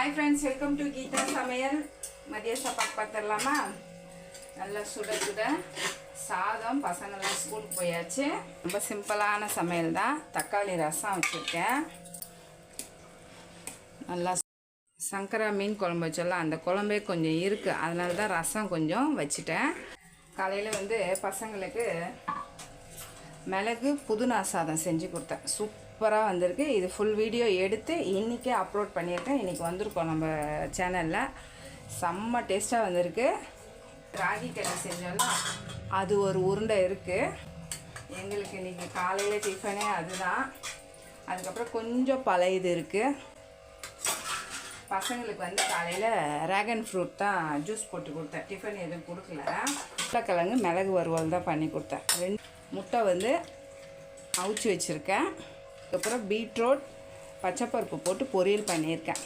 Hi friends welcome to Geetha சமையல் மதிய சாப்பாடு பார்த்துடலாமா? நல்லா சுட சுட சாதம் பசங்களாம் ஸ்கூலுக்கு போயாச்சு. ரொம்ப சிம்பிளான சமையல் தான். தக்காளி ரசம் வச்சுருக்கேன். நல்லா சங்கரா மீன் குழம்பு வச்சிடலாம். அந்த குழம்பே கொஞ்சம் இருக்குது அதனால தான் ரசம் கொஞ்சம் வச்சுட்டேன். காலையில் வந்து பசங்களுக்கு மிளகு புதினா சாதம் செஞ்சு கொடுத்தேன். சூப்பராக வந்திருக்கு. இது ஃபுல் வீடியோ எடுத்து இன்றைக்கே அப்லோட் பண்ணியிருக்கேன். இன்றைக்கி வந்திருக்கோம் நம்ம சேனலில் செம்ம டேஸ்ட்டாக வந்திருக்கு. ராகி களி செஞ்சோம்னா அது ஒரு உருண்டை இருக்குது எங்களுக்கு இன்றைக்கி காலையில் டிஃபனே அதுதான். அதுக்கப்புறம் கொஞ்சம் பழைய இது இருக்குது பசங்களுக்கு வந்து காலையில் ட்ராகன் ஃப்ரூட் தான் ஜூஸ் போட்டு கொடுத்தேன். டிஃபன் எதுவும் கொடுக்கல. உருளைக்கிழங்கு மிளகு வறுவல் தான் பண்ணி கொடுத்தேன். ரெண்டு முட்டை வந்து அவிச்சு வச்சுருக்கேன். அதுக்கப்புறம் பீட்ரூட் பச்சைப்பருப்பு போட்டு பொரியல் பண்ணியிருக்கேன்.